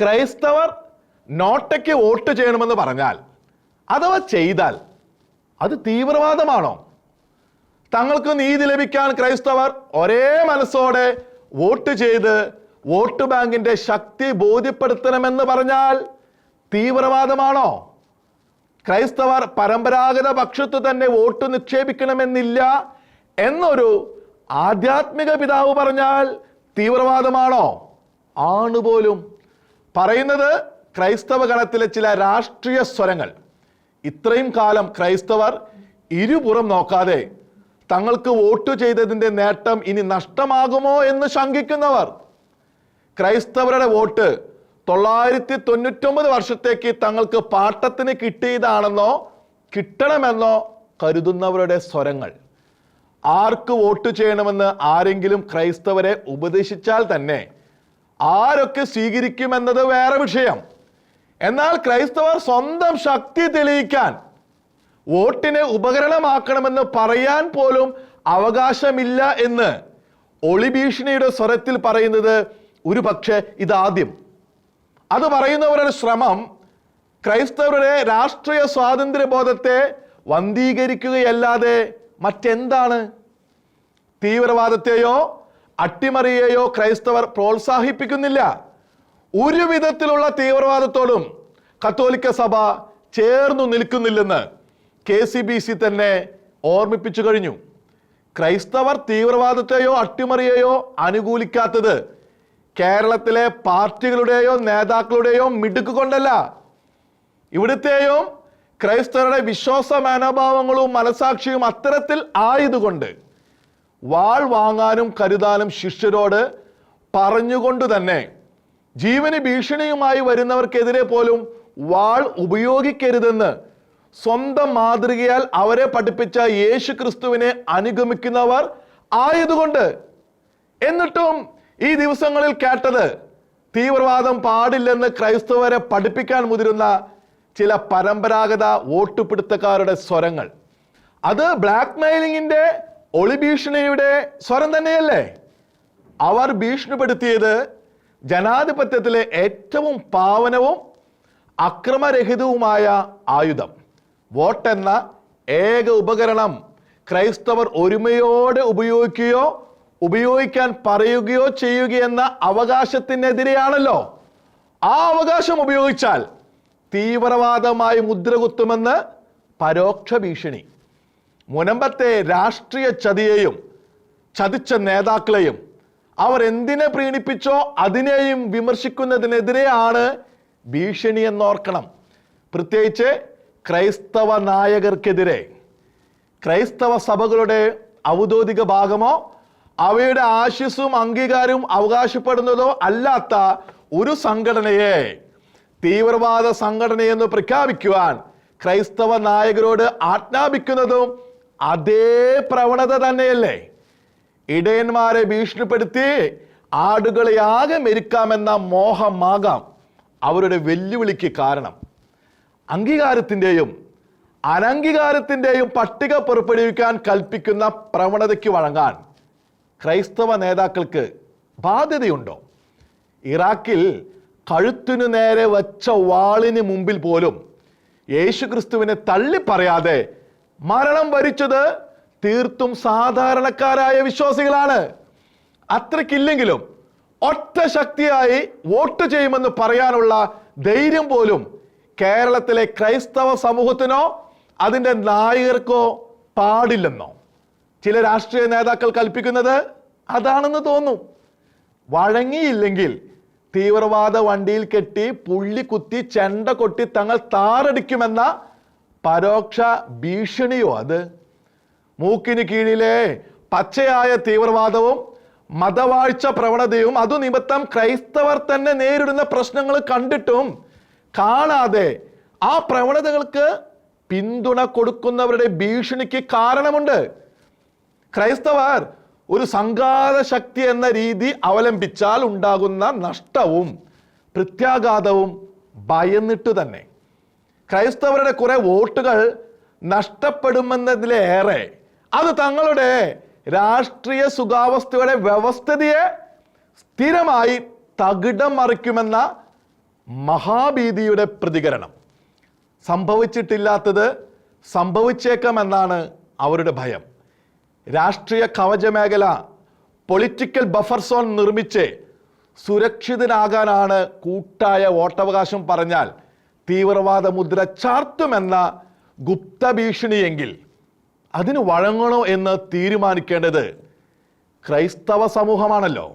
ക്രൈസ്തവർ നോട്ടയ്ക്ക് വോട്ട് ചെയ്യണമെന്ന് പറഞ്ഞാൽ അഥവാ ചെയ്താൽ അത് തീവ്രവാദമാണോ? തങ്ങൾക്ക് നീതി ലഭിക്കാൻ ക്രൈസ്തവർ ഒരേ മനസ്സോടെ വോട്ട് ചെയ്ത് വോട്ട് ബാങ്കിന്റെ ശക്തി ബോധ്യപ്പെടുത്തണമെന്ന് പറഞ്ഞാൽ തീവ്രവാദമാണോ? ക്രൈസ്തവർ പരമ്പരാഗത പക്ഷത്ത് തന്നെ വോട്ട് നിക്ഷേപിക്കണമെന്നില്ല എന്നൊരു ആധ്യാത്മിക പിതാവ് പറഞ്ഞാൽ തീവ്രവാദമാണോ? ആണുപോലും പറയുന്നത് ക്രൈസ്തവ ഗണത്തിലെ ചില രാഷ്ട്രീയ സ്വരങ്ങൾ. ഇത്രയും കാലം ക്രൈസ്തവർ ഇരുപുറം നോക്കാതെ തങ്ങൾക്ക് വോട്ട് ചെയ്തതിന്റെ നേട്ടം ഇനി നഷ്ടമാകുമോ എന്ന് ശങ്കിക്കുന്നവർ. ക്രൈസ്തവരുടെ വോട്ട് തൊള്ളായിരത്തി തൊണ്ണൂറ്റൊമ്പത് വർഷത്തേക്ക് തങ്ങൾക്ക് പാട്ടത്തിന് കിട്ടിയതാണെന്നോ കിട്ടണമെന്നോ കരുതുന്നവരുടെ സ്വരങ്ങൾ. ആർക്ക് വോട്ട് ചെയ്യണമെന്ന് ആരെങ്കിലും ക്രൈസ്തവരെ ഉപദേശിച്ചാൽ തന്നെ ആരൊക്കെ സ്വീകരിക്കുമെന്നത് വേറെ വിഷയം. എന്നാൽ ക്രൈസ്തവർ സ്വന്തം ശക്തി തെളിയിക്കാൻ വോട്ടിനെ ഉപകരണമാക്കണമെന്ന് പറയാൻ പോലും അവകാശമില്ല എന്ന് ഒളിഭീഷണിയുടെ സ്വരത്തിൽ പറയുന്നത് ഒരു പക്ഷേ ഇതാദ്യം. അത് പറയുന്നവരുടെ ശ്രമം ക്രൈസ്തവരുടെ രാഷ്ട്രീയ സ്വാതന്ത്ര്യ ബോധത്തെ വന്ധീകരിക്കുകയല്ലാതെ മറ്റെന്താണ്? തീവ്രവാദത്തെയോ അട്ടിമറിയെയോ ക്രൈസ്തവർ പ്രോത്സാഹിപ്പിക്കുന്നില്ല. ഒരു വിധത്തിലുള്ള തീവ്രവാദത്തോടും കത്തോലിക്ക സഭ ചേർന്നു നിൽക്കുന്നില്ലെന്ന് കെ സി ബി സി തന്നെ ഓർമ്മിപ്പിച്ചു കഴിഞ്ഞു. ക്രൈസ്തവർ തീവ്രവാദത്തെയോ അട്ടിമറിയെയോ അനുകൂലിക്കാത്തത് കേരളത്തിലെ പാർട്ടികളുടെയോ നേതാക്കളുടെയോ മിടുക്ക് കൊണ്ടല്ല. ഇവിടുത്തെയും ക്രൈസ്തവരുടെ വിശ്വാസ മനോഭാവങ്ങളും മനസാക്ഷിയും അത്തരത്തിൽ ആയതുകൊണ്ട് വാൾ വാങ്ങാനും കരുതാനും ശിഷ്യരോട് പറഞ്ഞുകൊണ്ട് തന്നെ ജീവന് ഭീഷണിയുമായി വരുന്നവർക്കെതിരെ പോലും വാൾ ഉപയോഗിക്കരുതെന്ന് സ്വന്തം മാതൃകയാൽ അവരെ പഠിപ്പിച്ച യേശു ക്രിസ്തുവിനെ അനുഗമിക്കുന്നവർ ആയതുകൊണ്ട്. എന്നിട്ടും ഈ ദിവസങ്ങളിൽ കേട്ടത് തീവ്രവാദം പാടില്ലെന്ന് ക്രൈസ്തവരെ പഠിപ്പിക്കാൻ മുതിരുന്ന ചില പരമ്പരാഗത വോട്ടുപിടുത്തക്കാരുടെ സ്വരങ്ങൾ. അത് ബ്ലാക്ക് മെയിലിംഗിന്റെ ഒളിഭീഷണിയുടെ സ്വരം തന്നെയല്ലേ? അവർ ഭീഷണിപ്പെടുത്തിയത് ജനാധിപത്യത്തിലെ ഏറ്റവും പാവനവും അക്രമരഹിതവുമായ ആയുധം. വോട്ടെന്ന ഏക ഉപകരണം ക്രൈസ്തവർ ഒരുമയോടെ ഉപയോഗിക്കുകയോ ഉപയോഗിക്കാൻ പറയുകയോ ചെയ്യുകയെന്ന അവകാശത്തിനെതിരെയാണല്ലോ. ആ അവകാശം ഉപയോഗിച്ചാൽ തീവ്രവാദമായി മുദ്രകുത്തുമെന്ന് പരോക്ഷ ഭീഷണി. മുനമ്പത്തെ രാഷ്ട്രീയ ചതിയെയും ചതിച്ച നേതാക്കളെയും അവർ എന്തിനെ പ്രീണിപ്പിച്ചോ അതിനെയും വിമർശിക്കുന്നതിനെതിരെയാണ് ഭീഷണി എന്നോർക്കണം. പ്രത്യേകിച്ച് ക്രൈസ്തവ നായകർക്കെതിരെ. ക്രൈസ്തവ സഭകളുടെ ഔദ്യോഗിക ഭാഗമോ അവയുടെ ആശിസും അംഗീകാരവും അവകാശപ്പെടുന്നതോ അല്ലാത്ത ഒരു സംഘടനയെ തീവ്രവാദ സംഘടനയെന്ന് പ്രഖ്യാപിക്കുവാൻ ക്രൈസ്തവ നായകരോട് ആജ്ഞാപിക്കുന്നതും അതേ പ്രവണത തന്നെയല്ലേ? ഇടയന്മാരെ ഭീഷണിപ്പെടുത്തി ആടുകളെ ആകെ മെരുക്കാമെന്ന മോഹമാകാം അവരുടെ വെല്ലുവിളിക്ക് കാരണം. അംഗീകാരത്തിന്റെയും അനംഗീകാരത്തിന്റെയും പട്ടിക പുറപ്പെടുവിക്കാൻ കൽപ്പിക്കുന്ന പ്രവണതയ്ക്ക് വഴങ്ങാൻ ക്രൈസ്തവ നേതാക്കൾക്ക് ബാധ്യതയുണ്ടോ? ഇറാഖിൽ കഴുത്തിനു നേരെ വച്ച വാളിന് മുമ്പിൽ പോലും യേശുക്രിസ്തുവിനെ തള്ളിപ്പറയാതെ മരണം വരിച്ചത് തീർത്തും സാധാരണക്കാരായ വിശ്വാസികളാണ്. അത്രയ്ക്കില്ലെങ്കിലും ഒറ്റ ശക്തിയായി വോട്ട് ചെയ്യുമെന്ന് പറയാനുള്ള ധൈര്യം പോലും കേരളത്തിലെ ക്രൈസ്തവ സമൂഹത്തിനോ അതിന്റെ നായകർക്കോ പാടില്ലെന്നോ. ചില രാഷ്ട്രീയ നേതാക്കൾ കൽപ്പിക്കുന്നത് അതാണെന്ന് തോന്നും. വഴങ്ങിയില്ലെങ്കിൽ തീവ്രവാദ വണ്ടിയിൽ കെട്ടി പുള്ളി കുത്തി ചെണ്ട കൊട്ടി തങ്ങൾ താറടിക്കുമെന്ന പരോക്ഷ ഭീഷണിയോ അത്? മൂക്കിന് കീഴിലെ പച്ചയായ തീവ്രവാദവും മതവാഴ്ച പ്രവണതയും അതു നിമിത്തം ക്രൈസ്തവർ തന്നെ നേരിടുന്ന പ്രശ്നങ്ങൾ കണ്ടിട്ടും കാണാതെ ആ പ്രവണതകൾക്ക് പിന്തുണ കൊടുക്കുന്നവരുടെ ഭീഷണിക്ക് കാരണമുണ്ട്. ക്രൈസ്തവർ ഒരു സംഘാത ശക്തി എന്ന രീതി അവലംബിച്ചാൽ ഉണ്ടാകുന്ന നഷ്ടവും പ്രത്യാഘാതവും ഭയന്നിട്ട് തന്നെ. ക്രൈസ്തവരുടെ കുറെ വോട്ടുകൾ നഷ്ടപ്പെടുമെന്നതിലേറെ അത് തങ്ങളുടെ രാഷ്ട്രീയ സുഖാവസ്ഥയുടെ വ്യവസ്ഥിതിയെ സ്ഥിരമായി തകിടം മറിക്കുമെന്ന മഹാഭീതിയുടെ പ്രതികരണം. സംഭവിച്ചിട്ടില്ലാത്തത് സംഭവിച്ചേക്കാമെന്നാണ് അവരുടെ ഭയം. രാഷ്ട്രീയ കവച മേഖല പൊളിറ്റിക്കൽ ബഫർ സോൺ നിർമ്മിച്ച് സുരക്ഷിതനാകാനാണ് കൂട്ടായ വോട്ടവകാശം പറഞ്ഞാൽ തീവ്രവാദ മുദ്ര ചാർത്തുമെന്ന ഗുപ്ത ഭീഷണിയെങ്കിൽ അതിന് വഴങ്ങണോ എന്ന് തീരുമാനിക്കേണ്ടത് ക്രൈസ്തവ സമൂഹമാണല്ലോ.